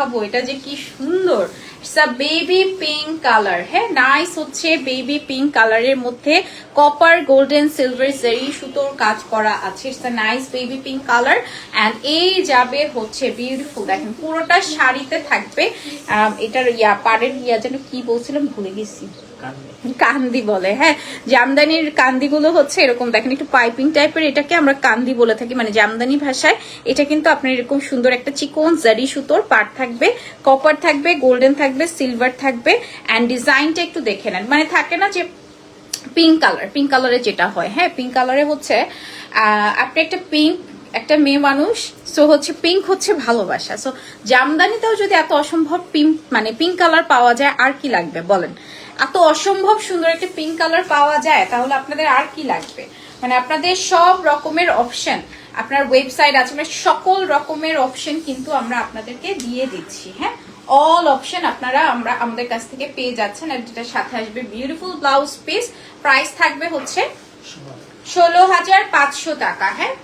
দেখাবো এটা যে কি সুন্দর। বেবি পিঙ্ক কালার হ্যাঁ? নাইস হচ্ছে বেবি পিঙ্ক কালারের মধ্যে কপার গোল্ডেন সিলভার জারি সুতোর কাজ করা আছে। It's nice baby pink colour and এই যাবে হচ্ছে বিউটিফুল দেখেন পুরোটা শাড়িতে থাকবে। এটার ইয়া পাড়ের ইয়া যেন কি বলছিলাম? ভুলে গেছি। কান্দি। বলে হ্যাঁ? জামদানির কান্দিগুলো হচ্ছে এরকম। দেখেন একটু পাইপিং টাইপের এটাকে আমরা কান্দি বলে থাকি। মানে জামদানি ভাষায় এটা কিন্তু আপনার এরকম সুন্দর একটা চিকন জারি সুতোর পাট থাকবে কপার থাকবে গোল্ডেন থাকবে সিলভার থাকবে অ্যান্ড ডিজাইনটা একটু দেখে নেন। মানে থাকে না যে পিঙ্ক কালার পিঙ্ক কালারে যেটা হয় হ্যাঁ? পিঙ্ক কালারে হচ্ছে আপনি একটা পিঙ্ক একটা মেয়ে মানুষ সো হচ্ছে পিঙ্ক হচ্ছে ভালোবাসা। সো জামদানিতেও যদি এত অসম্ভব পিঙ্ক মানে পিঙ্ক কালার পাওয়া যায়, আর কি লাগবে? বলেন। এত অসম্ভব সুন্দর একটা পিঙ্ক কালার পাওয়া যায়, তাহলে আপনাদের আর কি লাগবে? মানে আপনাদের সব রকমের অপশন আপনার ওয়েবসাইট আছে মানে সকল রকমের অপশন কিন্তু আমরা আপনাদেরকে দিয়ে দিচ্ছি হ্যাঁ? অল অপশন আপনারা আমরা আমাদের কাছ থেকে পেয়ে যাচ্ছেন, আর যেটা সাথে আসবে বিউটিফুল ব্লাউজ পিস প্রাইস থাকবে হচ্ছে ষোলো হাজার পাঁচশো টাকা হ্যাঁ?